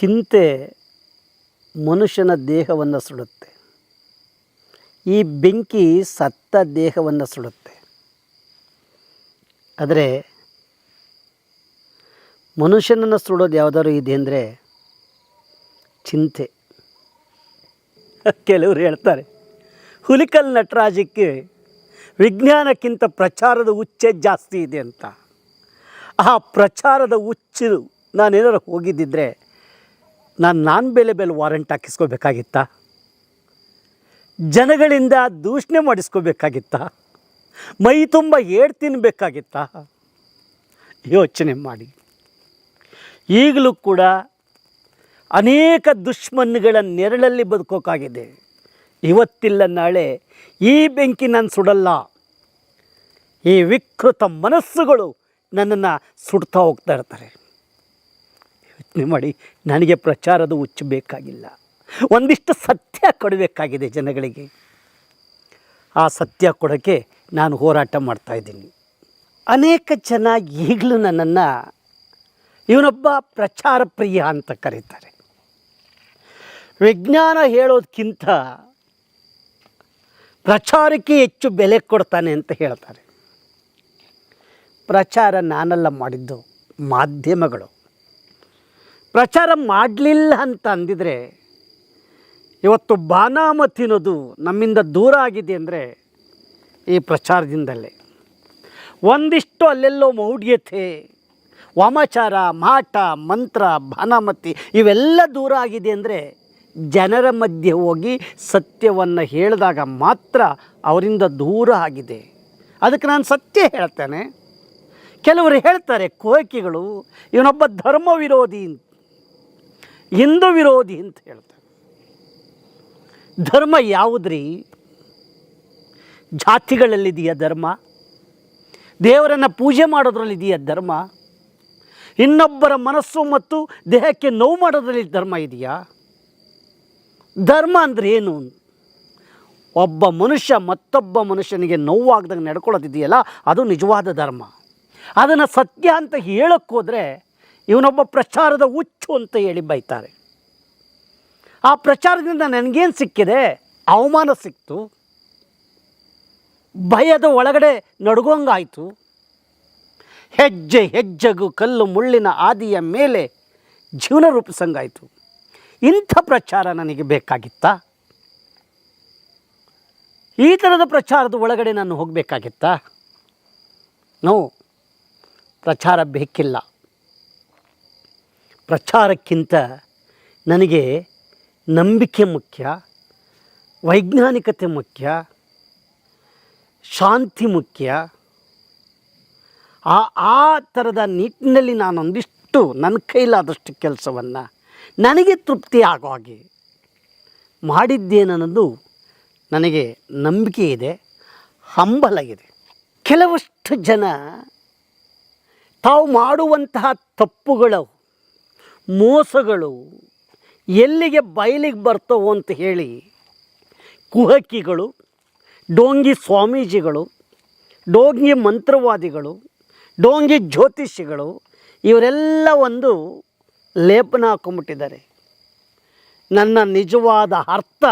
ಚಿಂತೆ ಮನುಷ್ಯನ ದೇಹವನ್ನು ಸುಡುತ್ತೆ. ಈ ಬೆಂಕಿ ಸತ್ತ ದೇಹವನ್ನು ಸುಡುತ್ತೆ. ಆದರೆ ಮನುಷ್ಯನನ್ನು ಸುಡೋದು ಯಾವುದಾದ್ರು ಇದೆ ಅಂದರೆ ಚಿಂತೆ. ಕೆಲವರು ಹೇಳ್ತಾರೆ, ಹುಲಿಕಲ್ ನಟರಾಜಕ್ಕೆ ವಿಜ್ಞಾನಕ್ಕಿಂತ ಪ್ರಚಾರದ ಹುಚ್ಚೆ ಜಾಸ್ತಿ ಇದೆ ಅಂತ. ಆ ಪ್ರಚಾರದ ಹುಚ್ಚು ನಾನೇನಾರು ಹೋಗಿದ್ದಿದ್ರೆ ನಾನು, ನಾನ್ ಬೆಲೆ ಬೆಲೆ ವಾರಂಟ್ ಹಾಕಿಸ್ಕೋಬೇಕಾಗಿತ್ತ? ಜನಗಳಿಂದ ದೂಷಣೆ ಮಾಡಿಸ್ಕೋಬೇಕಾಗಿತ್ತ? ಮೈ ತುಂಬ ಏಡ್ ತಿನ್ನಬೇಕಾಗಿತ್ತಾ ಯೋಚನೆ ಮಾಡಿ. ಈಗಲೂ ಕೂಡ ಅನೇಕ ದುಶ್ಮನ್ಗಳ ನೆರಳಲ್ಲಿ ಬದುಕೋಕ್ಕಾಗಿದೆ ಇವತ್ತಿಲ್ಲ ನಾಳೆ ಈ ಬೆಂಕಿ ನಾನು ಸುಡಲ್ಲ. ಈ ವಿಕೃತ ಮನಸ್ಸುಗಳು ನನ್ನನ್ನು ಸುಡ್ತಾ ಹೋಗ್ತಾ ಇರ್ತಾರೆ. ಯೋಚನೆ ಮಾಡಿ ನನಗೆ ಪ್ರಚಾರದ ಹುಚ್ಚು ಬೇಕಾಗಿಲ್ಲ. ಒಂದಿಷ್ಟು ಸತ್ಯ ಕೊಡಬೇಕಾಗಿದೆ ಜನಗಳಿಗೆ. ಆ ಸತ್ಯ ಕೊಡೋಕ್ಕೆ ನಾನು ಹೋರಾಟ ಮಾಡ್ತಾಯಿದ್ದೀನಿ ಅನೇಕ ಜನ ಈಗಲೂ ನನ್ನನ್ನು ಇವನೊಬ್ಬ ಪ್ರಚಾರ ಪ್ರಿಯ ಅಂತ ಕರೀತಾರೆ. ವಿಜ್ಞಾನ ಹೇಳೋದಕ್ಕಿಂತ ಪ್ರಚಾರಕ್ಕೆ ಹೆಚ್ಚು ಬೆಲೆ ಕೊಡ್ತಾನೆ ಅಂತ ಹೇಳ್ತಾರೆ. ಪ್ರಚಾರ ನಾನೆಲ್ಲ ಮಾಡಿದ್ದು ಮಾಧ್ಯಮಗಳು. ಪ್ರಚಾರ ಮಾಡಲಿಲ್ಲ ಅಂತ ಅಂದಿದ್ರೆ, ಇವತ್ತು ಬಾನಾಮ ತಿನ್ನೋದು ನಮ್ಮಿಂದ ದೂರ ಆಗಿದೆ ಅಂದರೆ ಈ ಪ್ರಚಾರದಿಂದಲೇ. ಒಂದಿಷ್ಟು ಅಲ್ಲೆಲ್ಲೋ ಮೌಢ್ಯತೆ, ವಾಮಾಚಾರ, ಮಾಟ, ಮಂತ್ರ, ಬಾನಾಮತಿ, ಇವೆಲ್ಲ ದೂರ ಆಗಿದೆ ಅಂದರೆ ಜನರ ಮಧ್ಯೆ ಹೋಗಿ ಸತ್ಯವನ್ನು ಹೇಳಿದಾಗ ಮಾತ್ರ ಅವರಿಂದ ದೂರ ಆಗಿದೆ. ಅದಕ್ಕೆ ನಾನು ಸತ್ಯ ಹೇಳ್ತೇನೆ. ಕೆಲವರು ಹೇಳ್ತಾರೆ, ಕೋಕಿಗಳು, ಇವನೊಬ್ಬ ಧರ್ಮ ವಿರೋಧಿ ಅಂತ. ಹಿಂದೂ ವಿರೋಧಿ ಅಂತ ಹೇಳ್ತಾರೆ. ಧರ್ಮ ಯಾವುದ್ರಿ? ಜಾತಿಗಳಲ್ಲಿದೆಯಾ ಧರ್ಮ? ದೇವರನ್ನು ಪೂಜೆ ಮಾಡೋದ್ರಲ್ಲಿದೆಯಾ ಧರ್ಮ? ಇನ್ನೊಬ್ಬರ ಮನಸ್ಸು ಮತ್ತು ದೇಹಕ್ಕೆ ನೋವು ಮಾಡೋದ್ರಲ್ಲಿ ಧರ್ಮ ಇದೆಯಾ? ಧರ್ಮ ಅಂದರೆ ಏನು? ಒಬ್ಬ ಮನುಷ್ಯ ಮತ್ತೊಬ್ಬ ಮನುಷ್ಯನಿಗೆ ನೋವಾಗ್ದಂಗೆ ನಡ್ಕೊಳ್ಳೋದಿದೆಯಲ್ಲ ಅದು ನಿಜವಾದ ಧರ್ಮ. ಅದನ್ನು ಸತ್ಯ ಅಂತ ಹೇಳಕ್ಕೆ ಹೋದರೆ ಇವನೊಬ್ಬ ಪ್ರಚಾರದ ಹುಚ್ಚು ಅಂತ ಹೇಳಿ ಬೈತಾರೆ. ಆ ಪ್ರಚಾರದಿಂದ ನನಗೇನು ಸಿಕ್ಕಿದೆ? ಅವಮಾನ ಸಿಕ್ತು. ಭಯದ ಒಳಗಡೆ ನಡುಗೋಂಗಾಯಿತು. ಹೆಜ್ಜೆ ಹೆಜ್ಜೆಗೂ ಕಲ್ಲು ಮುಳ್ಳಿನ ಆದಿಯ ಮೇಲೆ ಜೀವನ ರೂಪಿಸಂಗಾಯಿತು. ಇಂಥ ಪ್ರಚಾರ ನನಗೆ ಬೇಕಾಗಿತ್ತಾ? ಈ ಥರದ ಪ್ರಚಾರದ ಒಳಗಡೆ ನಾನು ಹೋಗಬೇಕಾಗಿತ್ತಾ? ನೋ, ಪ್ರಚಾರ ಬೇಕಿಲ್ಲ. ಪ್ರಚಾರಕ್ಕಿಂತ ನನಗೆ ನಂಬಿಕೆ ಮುಖ್ಯ, ವೈಜ್ಞಾನಿಕತೆ ಮುಖ್ಯ, ಶಾಂತಿ ಮುಖ್ಯ. ಆ ಆ ಥರದ ನಿಟ್ಟಿನಲ್ಲಿ ನಾನೊಂದಿಷ್ಟು ನನ್ನ ಕೈಲಾದಷ್ಟು ಕೆಲಸವನ್ನು ನನಗೆ ತೃಪ್ತಿ ಆಗೋ ಹಾಗೆ ಮಾಡಿದ್ದೇನನ್ನೋದು ನನಗೆ ನಂಬಿಕೆ ಇದೆ, ಹಂಬಲ ಇದೆ. ಕೆಲವಷ್ಟು ಜನ ತಾವು ಮಾಡುವಂತಹ ತಪ್ಪುಗಳು ಮೋಸಗಳು ಎಲ್ಲಿಗೆ ಬಯಲಿಗೆ ಬರ್ತವೋ ಅಂತ ಹೇಳಿ ಕುಹಕಿಗಳು ಡೋಂಗಿ ಸ್ವಾಮೀಜಿಗಳು, ಡೋಂಗಿ ಮಂತ್ರವಾದಿಗಳು, ಡೋಂಗಿ ಜ್ಯೋತಿಷಿಗಳು ಇವರೆಲ್ಲ ಒಂದು ಲೇಪನ ಹಾಕೊಂಬಿಟ್ಟಿದ್ದಾರೆ. ನನ್ನ ನಿಜವಾದ ಅರ್ಥ,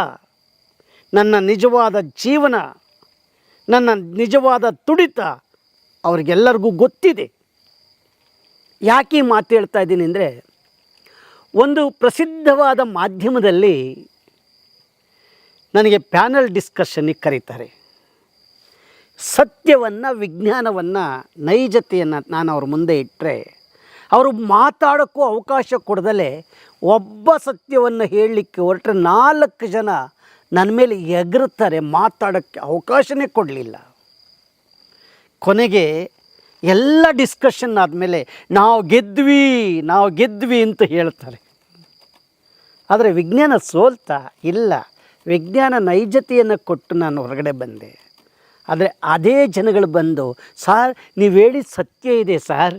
ನನ್ನ ನಿಜವಾದ ಜೀವನ, ನನ್ನ ನಿಜವಾದ ತುಡಿತ ಅವ್ರಿಗೆಲ್ಲರಿಗೂ ಗೊತ್ತಿದೆ. ಯಾಕೆ ಮಾತು ಹೇಳ್ತಾ ಇದ್ದೀನಿ ಅಂದರೆ ಒಂದು ಪ್ರಸಿದ್ಧವಾದ ಮಾಧ್ಯಮದಲ್ಲಿ ನನಗೆ ಪ್ಯಾನಲ್ ಡಿಸ್ಕಷನ್ನಿಗೆ ಕರೀತಾರೆ. ಸತ್ಯವನ್ನು, ವಿಜ್ಞಾನವನ್ನು, ನೈಜತೆಯನ್ನು ನಾನು ಅವ್ರ ಮುಂದೆ ಇಟ್ಟರೆ ಅವರು ಮಾತಾಡೋಕ್ಕೂ ಅವಕಾಶ ಕೊಡದಲೇ ಒಬ್ಬ ಸತ್ಯವನ್ನು ಹೇಳಲಿಕ್ಕೆ ಹೊರಟ್ರೆ ನಾಲ್ಕು ಜನ ನನ್ನ ಮೇಲೆ ಎಗರುತ್ತಾರೆ, ಮಾತಾಡೋಕ್ಕೆ ಅವಕಾಶನೇ ಕೊಡಲಿಲ್ಲ. ಕೊನೆಗೆ ಎಲ್ಲ ಡಿಸ್ಕಷನ್ ಆದಮೇಲೆ ನಾವು ಗೆದ್ವಿ ನಾವು ಗೆದ್ವಿ ಅಂತ ಹೇಳ್ತಾರೆ. ಆದರೆ ವಿಜ್ಞಾನ ಸೋಲ್ತಾ ಇಲ್ಲ. ವಿಜ್ಞಾನ ನೈಜತೆಯನ್ನು ಕೊಟ್ಟು ನಾನು ಹೊರಗಡೆ ಬಂದೆ. ಆದರೆ ಅದೇ ಜನಗಳು ಬಂದು, ಸಾರ್, ನೀವು ಹೇಳಿದ ಸತ್ಯ ಇದೆ ಸಾರ್.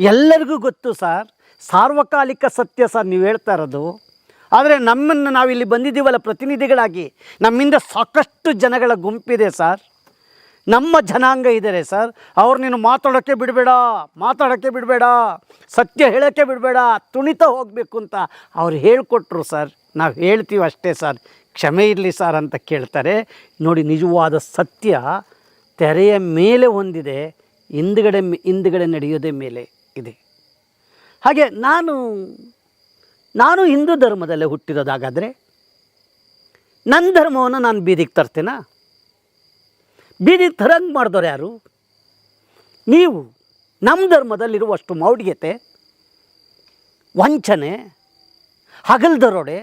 ಎಲ್ಲರಿಗೂ ಗೊತ್ತು ಸಾರ್. ಸಾರ್ವಕಾಲಿಕ ಸತ್ಯ ಸರ್ ನೀವು ಹೇಳ್ತಾ ಇರೋದು. ಆದರೆ ನಮ್ಮನ್ನು ನಾವಿಲ್ಲಿ ಬಂದಿದ್ದೀವಲ್ಲ ಪ್ರತಿನಿಧಿಗಳಾಗಿ, ನಮ್ಮಿಂದ ಸಾಕಷ್ಟು ಜನಗಳ ಗುಂಪಿದೆ ಸರ್. ನಮ್ಮ ಜನಾಂಗ ಇದ್ದಾರೆ ಸರ್. ಅವ್ರು ನೀನು ಮಾತಾಡೋಕ್ಕೆ ಬಿಡಬೇಡ ಮಾತಾಡೋಕ್ಕೆ ಬಿಡಬೇಡ, ಸತ್ಯ ಹೇಳೋಕ್ಕೆ ಬಿಡಬೇಡ, ತುಣಿತ ಹೋಗಬೇಕು ಅಂತ ಅವ್ರು ಹೇಳಿಕೊಟ್ರು ಸರ್. ನಾವು ಹೇಳ್ತೀವಿ ಅಷ್ಟೇ ಸರ್. ಕ್ಷಮೆ ಇರಲಿ ಸರ್ ಅಂತ ಕೇಳ್ತಾರೆ. ನೋಡಿ, ನಿಜವಾದ ಸತ್ಯ ತೆರೆಯ ಮೇಲೆ ಹೊಂದಿದೆ, ಹಿಂದ್ಗಡೆ ಹಿಂದ್ಗಡೆ ನಡೆಯೋದೇ ಮೇಲೆ ಇದೆ. ಹಾಗೆ ನಾನು ನಾನು ಹಿಂದೂ ಧರ್ಮದಲ್ಲೇ ಹುಟ್ಟಿರೋದಾಗಾದರೆ ನನ್ನ ಧರ್ಮವನ್ನು ನಾನು ಬೀದಿಗೆ ತರ್ತೇನಾ? ಬೀದಿಗೆ ತರಂಗ್ ಮಾಡಿದವ್ರು ಯಾರು? ನೀವು ನಮ್ಮ ಧರ್ಮದಲ್ಲಿರುವಷ್ಟು ಮೌಢ್ಯತೆ, ವಂಚನೆ ಹಗಲ್ದರೋಡೆ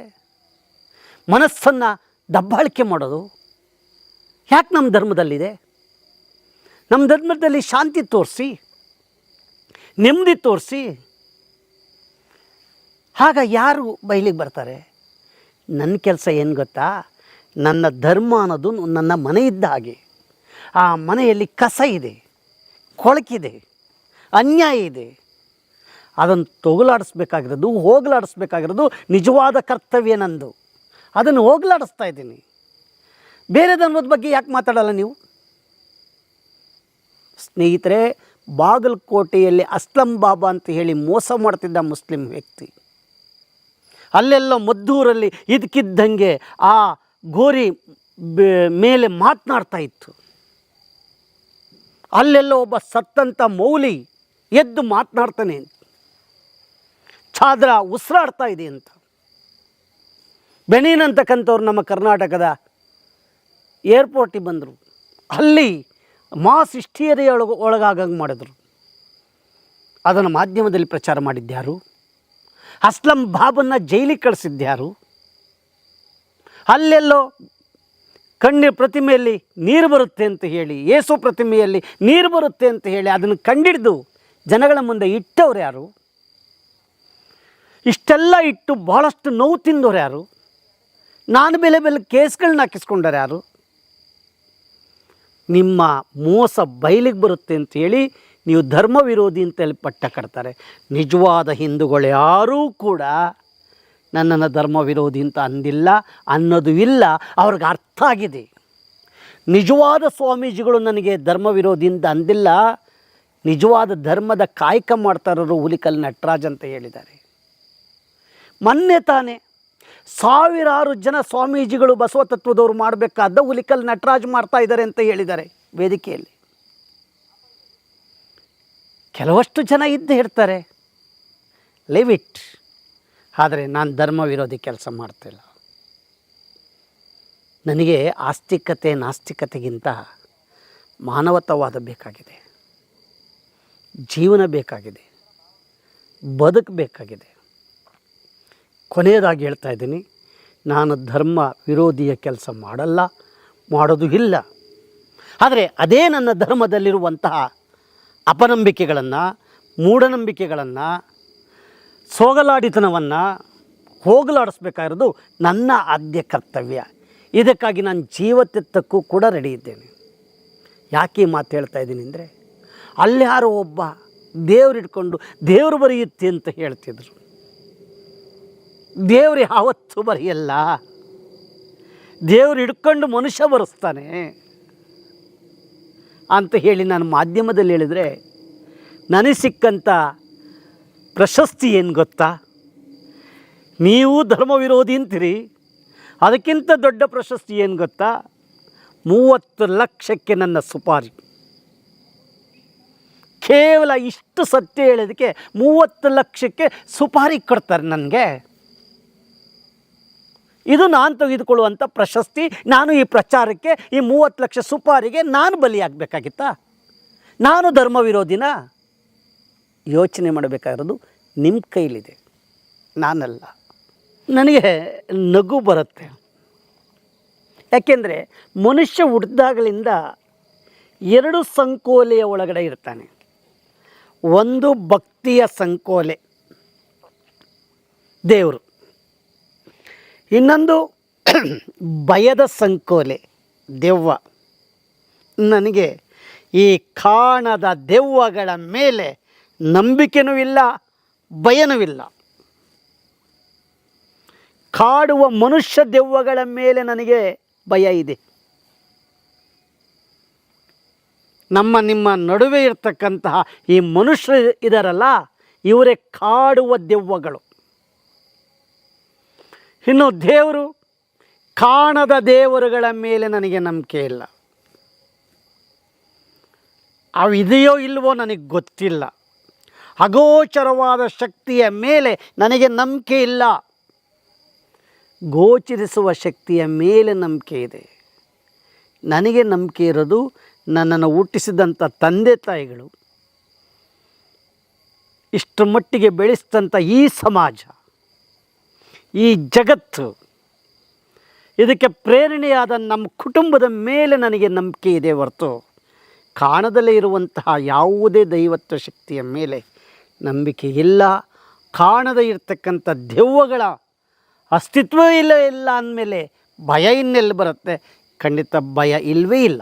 ಮನಸ್ಸನ್ನು ದಬ್ಬಾಳಿಕೆ ಮಾಡೋದು ಯಾಕೆ ನಮ್ಮ ಧರ್ಮದಲ್ಲಿದೆ? ನಮ್ಮ ಧರ್ಮದಲ್ಲಿ ಶಾಂತಿ ತೋರಿಸಿ, ನೆಮ್ಮದಿ ತೋರಿಸಿ ಆಗ ಯಾರು ಬಯಲಿಗೆ ಬರ್ತಾರೆ? ನನ್ನ ಕೆಲಸ ಏನು ಗೊತ್ತಾ? ನನ್ನ ಧರ್ಮ ಅನ್ನೋದು ನನ್ನ ಮನೆ ಇದ್ದ ಹಾಗೆ. ಆ ಮನೆಯಲ್ಲಿ ಕಸ ಇದೆ, ಕೊಳಕಿದೆ, ಅನ್ಯಾಯ ಇದೆ. ಅದನ್ನು ತೊಗಲಾಡಿಸ್ಬೇಕಾಗಿರೋದು, ಹೋಗಲಾಡಿಸ್ಬೇಕಾಗಿರೋದು ನಿಜವಾದ ಕರ್ತವ್ಯ ನಂದು. ಅದನ್ನು ಹೋಗಲಾಡಿಸ್ತಾ ಇದ್ದೀನಿ. ಬೇರೆ ಧರ್ಮದ ಬಗ್ಗೆ ಯಾಕೆ ಮಾತಾಡಲ್ಲ ನೀವು? ಸ್ನೇಹಿತರೆ, ಬಾಗಲಕೋಟೆಯಲ್ಲಿ ಅಸ್ಲಂ ಬಾಬಾ ಅಂತ ಹೇಳಿ ಮೋಸ ಮಾಡ್ತಿದ್ದ ಮುಸ್ಲಿಂ ವ್ಯಕ್ತಿ. ಅಲ್ಲೆಲ್ಲ ಮದ್ದೂರಲ್ಲಿ ಇದಕ್ಕಿದ್ದಂಗೆ ಆ ಗೋರಿ ಮೇಲೆ ಮಾತನಾಡ್ತಾ ಇತ್ತು. ಅಲ್ಲೆಲ್ಲೋ ಒಬ್ಬ ಸತ್ತಂತ ಮೌಲಿ ಎದ್ದು ಮಾತನಾಡ್ತಾನೆ ಛಾದ್ರ ಉಸಿರಾಡ್ತಾ ಇದೆ ಅಂತ. ಬೆಣೀನ್ ಅಂತಕ್ಕಂಥವ್ರು ನಮ್ಮ ಕರ್ನಾಟಕದ ಏರ್ಪೋರ್ಟಿಗೆ ಬಂದರು. ಅಲ್ಲಿ ಮಾಸ್ ಸಿಷ್ಟಿಯರಿ ಒಳಗ ಒಳಗಾಗಂಗೆ ಮಾಡಿದ್ರು. ಅದನ್ನು ಮಾಧ್ಯಮದಲ್ಲಿ ಪ್ರಚಾರ ಮಾಡಿದ್ದ್ಯಾರು? ಅಸ್ಲಂ ಬಾಬನ್ನ ಜೈಲಿಗೆ ಕಳಿಸಿದ್ದ್ಯಾರು? ಅಲ್ಲೆಲ್ಲೋ ಕಣ್ಣೀರು ಪ್ರತಿಮೆಯಲ್ಲಿ ನೀರು ಬರುತ್ತೆ ಅಂತ ಹೇಳಿ, ಏಸು ಪ್ರತಿಮೆಯಲ್ಲಿ ನೀರು ಬರುತ್ತೆ ಅಂತ ಹೇಳಿ ಅದನ್ನು ಕಂಡಿಡಿದು ಜನಗಳ ಮುಂದೆ ಇಟ್ಟವ್ರು ಯಾರು? ಇಷ್ಟೆಲ್ಲ ಇಟ್ಟು ಭಾಳಷ್ಟು ನೋವು ತಿಂದವ್ರು ಯಾರು? ನಾನು ಬೆಲೆ ಬೆಲೆ ಕೇಸ್ಗಳನ್ನ ಹಾಕಿಸ್ಕೊಂಡವ್ರು ಯಾರು? ನಿಮ್ಮ ಮೋಸ ಬಯಲಿಗೆ ಬರುತ್ತೆ ಅಂತ ಹೇಳಿ ನೀವು ಧರ್ಮ ವಿರೋಧಿ ಅಂತೇಳಿ ಪಟ್ಟ ಕಟ್ತಾರೆ. ನಿಜವಾದ ಹಿಂದೂಗಳು ಯಾರೂ ಕೂಡ ನನ್ನನ್ನು ಧರ್ಮ ವಿರೋಧಿ ಅಂತ ಅಂದಿಲ್ಲ, ಅನ್ನೋದು ಇಲ್ಲ, ಅವ್ರಿಗೆ ಅರ್ಥ ಆಗಿದೆ. ನಿಜವಾದ ಸ್ವಾಮೀಜಿಗಳು ನನಗೆ ಧರ್ಮ ವಿರೋಧಿ ಅಂತ ಅಂದಿಲ್ಲ, ನಿಜವಾದ ಧರ್ಮದ ಕಾಯಕ ಮಾಡ್ತಾರೋರು ಹುಲಿಕಲ್ ನಟರಾಜ್ ಅಂತ ಹೇಳಿದ್ದಾರೆ. ಮೊನ್ನೆ ತಾನೇ ಸಾವಿರಾರು ಜನ ಸ್ವಾಮೀಜಿಗಳು ಬಸವ ತತ್ವದವರು ಮಾಡಬೇಕಾದ ಹುಲಿಕಲ್ ನಟರಾಜ್ ಮಾಡ್ತಾ ಇದ್ದಾರೆ ಅಂತ ಹೇಳಿದ್ದಾರೆ ವೇದಿಕೆಯಲ್ಲಿ. ಕೆಲವಷ್ಟು ಜನ ಇದ್ದು ಹೇಳ್ತಾರೆ ಲಿವ್ ಇಟ್ ಆದರೆ ನಾನು ಧರ್ಮ ವಿರೋಧಿ ಕೆಲಸ ಮಾಡ್ತಿಲ್ಲ. ನನಗೆ ಆಸ್ತಿಕತೆ ನಾಸ್ತಿಕತೆಗಿಂತ ಮಾನವತವಾದ ಬೇಕಾಗಿದೆ. ಜೀವನ ಬೇಕಾಗಿದೆ. ಬದುಕಬೇಕಾಗಿದೆ ಕೊನೆಯದಾಗಿ ಹೇಳ್ತಾ ಇದ್ದೀನಿ, ನಾನು ಧರ್ಮ ವಿರೋಧಿಯ ಕೆಲಸ ಮಾಡಲ್ಲ, ಮಾಡೋದು ಇಲ್ಲ. ಆದರೆ ಅದೇ ನನ್ನ ಧರ್ಮದಲ್ಲಿರುವಂತಹ ಅಪನಂಬಿಕೆಗಳನ್ನು, ಮೂಢನಂಬಿಕೆಗಳನ್ನು ಸೋಗಲಾಡಿತನವನ್ನು ಹೋಗಲಾಡಿಸ್ಬೇಕಾಗಿರೋದು ನನ್ನ ಆದ್ಯ ಕರ್ತವ್ಯ. ಇದಕ್ಕಾಗಿ ನಾನು ಜೀವತ್ತೆತ್ತಕ್ಕೂ ಕೂಡ ರೆಡಿ ಇದ್ದೇನೆ. ಯಾಕೆ ಮಾತು ಹೇಳ್ತಾ ಇದ್ದೀನಿ ಅಂದರೆ, ಅಲ್ಲಿ ಯಾರೋ ಒಬ್ಬ ದೇವ್ರು ಇಟ್ಕೊಂಡು ದೇವರು ಬರೆಯುತ್ತೆ ಅಂತ ಹೇಳ್ತಿದ್ರು. ದೇವ್ರು ಯಾವತ್ತೂ ಬರೆಯಲ್ಲ. ದೇವ್ರು ಹಿಡ್ಕೊಂಡು ಮನುಷ್ಯ ಬರೆಸ್ತಾನೆ ಅಂತ ಹೇಳಿ ನಾನು ಮಾಧ್ಯಮದಲ್ಲಿ ಹೇಳಿದರೆ, ನನಗೆ ಸಿಕ್ಕಂಥ ಪ್ರಶಸ್ತಿ ಏನು ಗೊತ್ತಾ? ನೀವು ಧರ್ಮ ವಿರೋಧಿ ಅಂತೀರಿ. ಅದಕ್ಕಿಂತ ದೊಡ್ಡ ಪ್ರಶಸ್ತಿ ಏನು ಗೊತ್ತಾ? ಮೂವತ್ತು ಲಕ್ಷಕ್ಕೆ ನನ್ನ ಸುಪಾರಿ. ಕೇವಲ ಇಷ್ಟು ಸತ್ಯ ಹೇಳೋದಕ್ಕೆ ಮೂವತ್ತು ಲಕ್ಷಕ್ಕೆ ಸುಪಾರಿ ಕೊಡ್ತಾರೆ ನನಗೆ. ಇದು ನಾನು ತೆಗೆದುಕೊಳ್ಳುವಂಥ ಪ್ರಶಸ್ತಿ. ನಾನು ಈ ಪ್ರಚಾರಕ್ಕೆ ಈ ಮೂವತ್ತು ಲಕ್ಷ ಸುಪಾರಿಗೆ ನಾನು ಬಲಿಯಾಗಬೇಕಾಗಿತ್ತಾ? ನಾನು ಧರ್ಮ ವಿರೋಧಿನ ಯೋಚನೆ ಮಾಡಬೇಕಾಗಿರೋದು ನಿಮ್ಮ ಕೈಲಿದೆ. ನಾನಲ್ಲ. ನನಗೆ ನಗು ಬರುತ್ತೆ. ಯಾಕೆಂದರೆ ಮನುಷ್ಯ ಹುಟ್ಟಿದಾಗಲಿಂದ ಎರಡು ಸಂಕೋಲೆಯ ಒಳಗಡೆ ಇರ್ತಾನೆ. ಒಂದು ಭಕ್ತಿಯ ಸಂಕೋಲೆ. ದೇವರು. ಇನ್ನೊಂದು ಭಯದ ಸಂಕೋಲೆ. ದೆವ್ವ. ನನಗೆ ಈ ಕಾಣದ ದೆವ್ವಗಳ ಮೇಲೆ ನಂಬಿಕೆನೂ ಇಲ್ಲ, ಭಯನೂ ಇಲ್ಲ. ಕಾಡುವ ಮನುಷ್ಯ ದೆವ್ವಗಳ ಮೇಲೆ ನನಗೆ ಭಯ ಇದೆ. ನಮ್ಮ, ನಿಮ್ಮ ನಡುವೆ ಇರ್ತಕ್ಕಂತಹ ಈ ಮನುಷ್ಯ ಇದರಲ್ಲ, ಇವರೇ ಕಾಡುವ ದೆವ್ವಗಳು. ಇನ್ನು ದೇವರು ಕಾಣದ ದೇವರುಗಳ ಮೇಲೆ ನನಗೆ ನಂಬಿಕೆ ಇಲ್ಲ. ಅವಿದೆಯೋ ಇಲ್ವೋ ನನಗೆ ಗೊತ್ತಿಲ್ಲ. ಅಗೋಚರವಾದ ಶಕ್ತಿಯ ಮೇಲೆ ನನಗೆ ನಂಬಿಕೆ ಇಲ್ಲ. ಗೋಚರಿಸುವ ಶಕ್ತಿಯ ಮೇಲೆ ನಂಬಿಕೆ ಇದೆ. ನನಗೆ ನಂಬಿಕೆ ಇರೋದು ನನ್ನನ್ನು ಹುಟ್ಟಿಸಿದಂಥ ತಂದೆ ತಾಯಿಗಳು ಇಷ್ಟು ಮಟ್ಟಿಗೆ ಬೆಳೆಸಿದಂಥ ಈ ಸಮಾಜ, ಈ ಜಗತ್ತು, ಇದಕ್ಕೆ ಪ್ರೇರಣೆಯಾದ ನಮ್ಮ ಕುಟುಂಬದ ಮೇಲೆ ನನಗೆ ನಂಬಿಕೆ ಇದೆ ಹೊರತು ಕಾಣದಲ್ಲೇ ಇರುವಂತಹ ಯಾವುದೇ ದೈವತ್ವ ಶಕ್ತಿಯ ಮೇಲೆ. ನಂಬಿಕೆ ಇಲ್ಲ. ಕಾಣದೇ ಇರತಕ್ಕಂಥ ದೆವ್ವಗಳ ಅಸ್ತಿತ್ವ ಇಲ್ಲ ಇಲ್ಲ ಅಂದಮೇಲೆ ಭಯ ಇನ್ನೆಲ್ಲಿ ಬರುತ್ತೆ? ಖಂಡಿತ ಭಯ ಇಲ್ಲವೇ ಇಲ್ಲ.